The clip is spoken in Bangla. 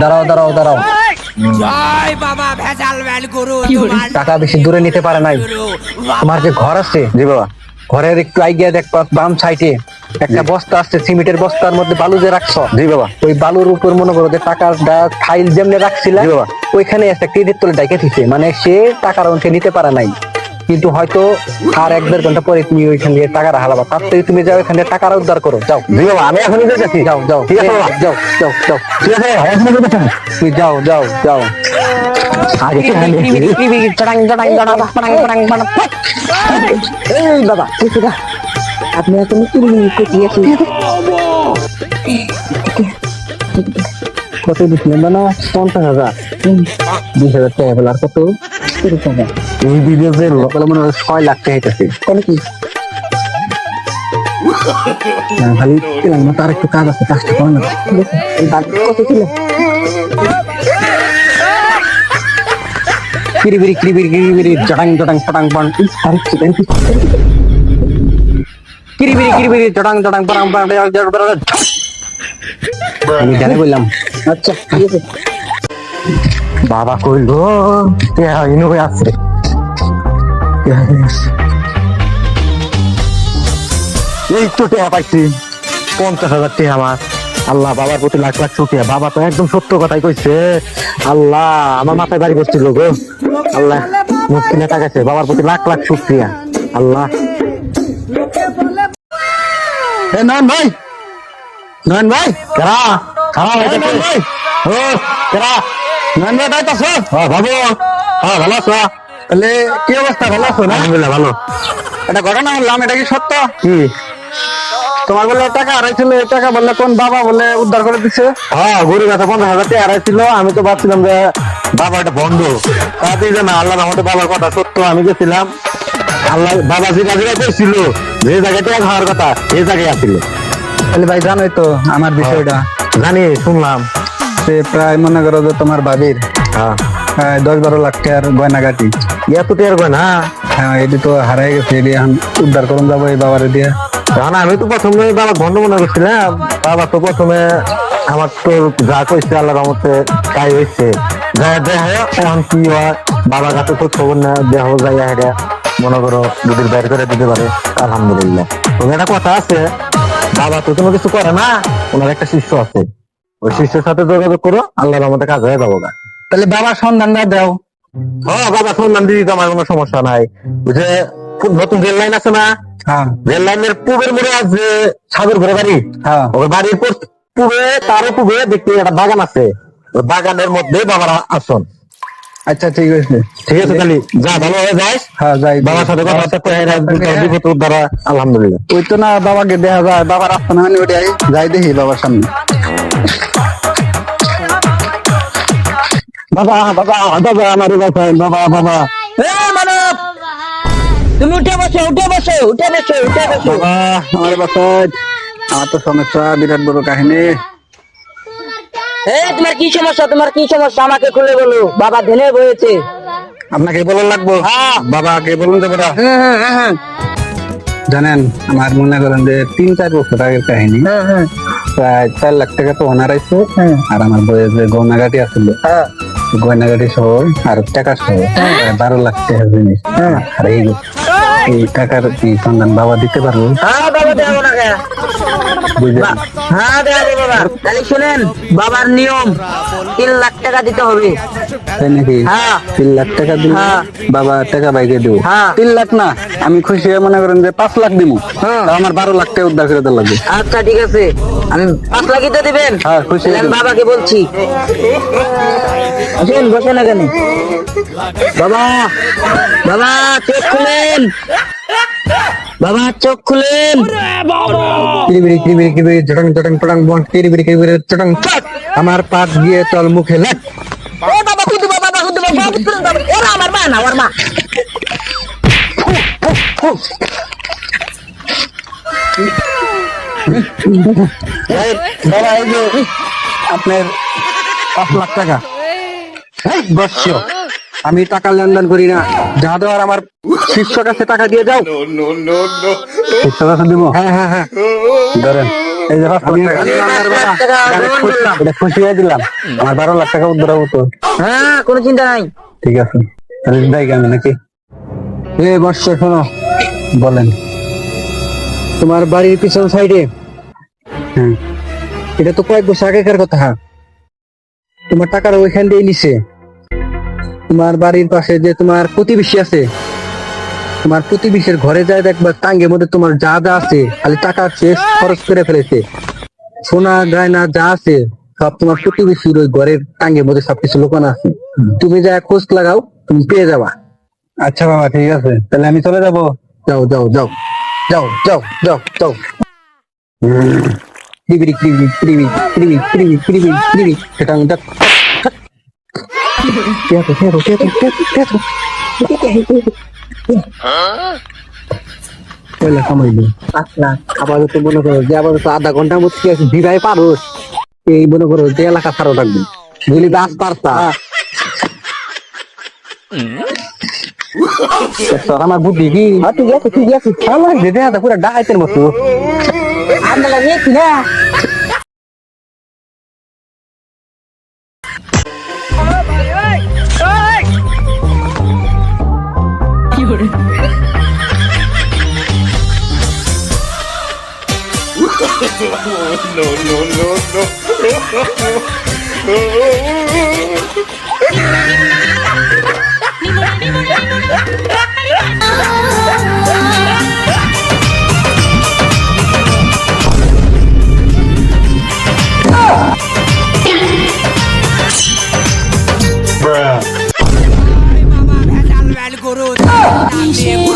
দাঁড়াও দাঁড়াও দাঁড়াও জয় বাবা ভেজাল টাকা বেশি দূরে নিতে পারে নাই। তোমার যে ঘর আছে জি বাবা ঘরের একটু আইগিয়া দেখবা বাম সাইডে একটা বস্তা আছে সিমেন্টের বস্তার মধ্যে বালু যে রাখছো জি বাবা। ওই বালুর উপর মনে করো যে টাকার ফাইল যেমনি রাখছিলা। ওইখানে একটা ক্রেডিট তোলে ডাইকে দিছে মানে সে টাকার অংশে নিতে পারে নাই। কিন্তু হয়তো আর এক দেড় ঘণ্টা পরে তুমি ওইখান দিয়ে টাকা হালাবা তার থেকে তুমি যাও এখান থেকে টাকার উদ্ধার করো। যাও। আমি এখনই যাচ্ছি যাও যাও। ঠিক আছে বাবা। যাও যাও যাও। ঠিক আছে তুমি যাও যাও যাও। আগে বাবা এখন কিবিরি কত দিচ্ছিলেন না পঞ্চাশ হাজার। বিশ হাজার টাকা আর কত? এই ভিডিও যে বলে মনে হয় ছয় লাখ টাকা হইতেছে। কি? হ্যাঁ, খালি পেলাম না তার একটু কাজ আছে কাজটা করে না। কত ছিল কিরিবিরি কিরিবিরি কিরিবিরি জটাং জটাং পটাং ইস, তার কিরিবিরি কিরিবিরি জটাং জটাং জটাং জটাং। আমি বললাম। আচ্ছা ঠিক আছে। বাবা কইলো ইনো আছে। এই তো টেহা পাইছি পঞ্চাশ হাজার টেহা আমার। আল্লাহ বাবার প্রতি লাখ লাখ শুকিয়া বাবা তো একদম সত্য কথাই কইছে। আল্লাহ আমার মাথায় বাড়ি করছিল গো। আল্লাহ মুশকিলে টাকাছে বাবার প্রতি লাখ লাখ শুক্রিয়া। আল্লাহ। এ নয়ন ভাই। নয়ন ভাই কেরা? খারাপ ভাই। ও কেরা? তাই তো হ্যাঁ হ্যাঁ ভালো আছো? তাহলে কি অবস্থা? ভালো আছো না? আলহামদুলিল্লাহ ভালো। এটা ঘটনা বললাম এটা কি সত্য? কি? তোমার বলে টাকা হারাইছিল এই টাকা বললে কোন বাবা বলে উদ্ধার করে দিছে? হ্যাঁ গরু গাছা পঞ্চাশ হাজার টাকা হারাইছিল। আমি তো ভাবছিলাম যে বাবা এটা বন্ধ। যে না আল্লাহ আমাদের বাবার কথা সত্য আমি গেছিলাম। আল্লাহ বাবা যে জায়গায় কইছিল যে জায়গায় খাওয়ার কথা এই জায়গায় আসছিল তাহলে ভাই জানোই তো আমার বিষয়টা। জানি শুনলাম। সে প্রায় মনে করো যে তোমার বাবির হ্যাঁ। হ্যাঁ, দশ বারো লাখ টাকার গয়নাগাটি। ইয়া তো টের কয় না হ্যাঁ এটি তো হারাই গেছে এটি এখন উদ্ধার করুন যাব এই বাবারে দিয়ে। কারণ আমি তো প্রথমে বাবা ভণ্ড মনে করছিলাম। বাবা তো প্রথমে আমার তো যা কইছে আল্লাহ রহমতে তাই হয়েছে যা দেখা এখন কি হয়? বাবার কাছে তো খবর না দেহ যাই হেরে মনে করো যদি বের করে দিতে পারে। আলহামদুলিল্লাহ। তবে একটা কথা আছে বাবা তো কোনো কিছু করে না ওনার একটা শিষ্য আছে। ওই শিষ্যের সাথে যোগাযোগ করো আল্লাহর রহমতে কাজ হয়ে যাব গা। তাহলে বাবার সন্ধানটা দাও। হ্যাঁ বাবা সন্ধান দিদি তো আমার কোনো সমস্যা নাই। যে নতুন রেল লাইন আছে না? হ্যাঁ। রেল লাইনের পূবের মোড়ে আছে সাগর ঘরে বাড়ি হ্যাঁ। ওর বাড়ির পূবে তারও পূবে দেখতে একটা বাগান আছে। ওই বাগানের মধ্যে বাবার আসন। আচ্ছা ঠিক আছে। ঠিক আছে তাহলে যা ভালো হয়ে যায় হ্যাঁ যাই। বাবার সাথে কথা বিপদ আলহামদুলিল্লাহ। ওই তো না বাবাকে দেখা যায় বাবার রাস্তা না মানে ওইটা যাই দেখি বাবার সামনে। বাবা বাবা বাবা আমার বাসায় বাবা বাবা। মানব! তুমি উঠে বসো উঠে বসো উঠে বসো উঠে বসো। বাবা আমার বাসায় আমার তো সমস্যা বিরাট বড় কাহিনী। এই তোমার কি সমস্যা? তোমার কি সমস্যা? আমাকে খুলে বলো। বাবা ধেনে বয়েছে। আপনাকে বলার লাগবো? হ্যাঁ। বাবাকে বলুন হুম হুম হুম, হুম জানেন আমার মনে করেন যে তিন চার বছর আগের কাহিনী। হুম হুম প্রায় চার লাখ টাকা তো ওনার হারাইছে আর আমার বইয়ে যে গয়নাঘাটি আছিল গয়নাঘাটি সহ আর টাকা সহ বারো লাখ টাকা জিনিস। আর এই টাকার কি সন্ধান বাবা দিতে পারব হ্যাঁ বাবা দেবো হ্যাঁ দেওয়া যাবে বাবা তাহলে শুনেন বাবার নিয়ম তিন লাখ টাকা দিতে হবে তাই নাকি হ্যাঁ তিন লাখ টাকা হ্যাঁ। বাবা টাকা বাইকে দেবো হ্যাঁ। তিন লাখ না আমি খুশি হয়ে মনে করেন যে পাঁচ লাখ দিব। আমার বারো লাখ টাকা উদ্ধার করে লাগবে আচ্ছা ঠিক আছে আমি পাঁচ লাখই তো দিবেন হ্যাঁ, খুশি বাবাকে বলছি বসেন বসে না কেন বাবা বাবা চোখ খুলেন বাবা চোখ খুলেন। আমার পাত গিয়ে তল মুখে লাগ ও বাবা কুদু বাবা বাবা বাবা বাবা বাবা। ওরা আমার মা না ওর মা। এই, বাবা এই যে আপনার পাঁচ লাখ টাকা। এই, বৎস আমি টাকা লেনদেন করি না। যা দেওয়ার আমার শিষ্য কাছে টাকা দিয়ে যাও। শিষ্য কাছে দিব? হ্যাঁ হ্যাঁ হ্যাঁ। ধরেন এই যে এটা খুশি হয়ে দিলাম। আমার বারো লাখ টাকা উদ্ধার হব তো। হ্যাঁ কোনো চিন্তা নাই। ঠিক আছে। তাহলে যাই আমি নাকি। এ বর্ষ শোনো। বলেন। তোমার বাড়ির পিছন সাইডে। হ্যাঁ। এটা তো কয়েক বছর আগেকার কথা। তোমার টাকার ওইখান দিয়ে নিছে। তোমার বাড়ির পাশে যে তোমার প্রতিবেশী আছে তোমার প্রতিবেশীর ঘরে যায় দেখবা টাঙ্গের মধ্যে তোমার যা যা আছে খালি টাকা শেষ খরচ করে ফেলেছে। সোনা গয়না যা আছে সব তোমার প্রতিবেশীর ওই ঘরের টাঙ্গের মধ্যে সবকিছু লোকানো আছে। তুমি যা খোঁজ লাগাও তুমি পেয়ে যাবা। আচ্ছা বাবা ঠিক আছে। তাহলে আমি চলে যাব। যাও যাও যাও যাও যাও যাও যাও। ক্রিবিরি ক্রিবিরি ক্রিবিরি ক্রিবিরি ক্রিবিরি ক্রিবিরি ক্রিবিরি সেটা তেতো তেতো তেতো তেতো পয়লা কামাই দিই আচ্ছা আপাতত মনে করো যে আপাতত আধা ঘণ্টার মধ্যে আছে বিবাহ পারোস এই মনে করো যে এলাকা ছাড়ো থাকবে বুঝলি গাছ পারতা আমার বুদ্ধি কি ঠিক আছে ঠিক আছে আমার যেতে পুরো ডাকাইতের মতো আপনারা নিয়েছি না বাবা ভেজাল বেল গরু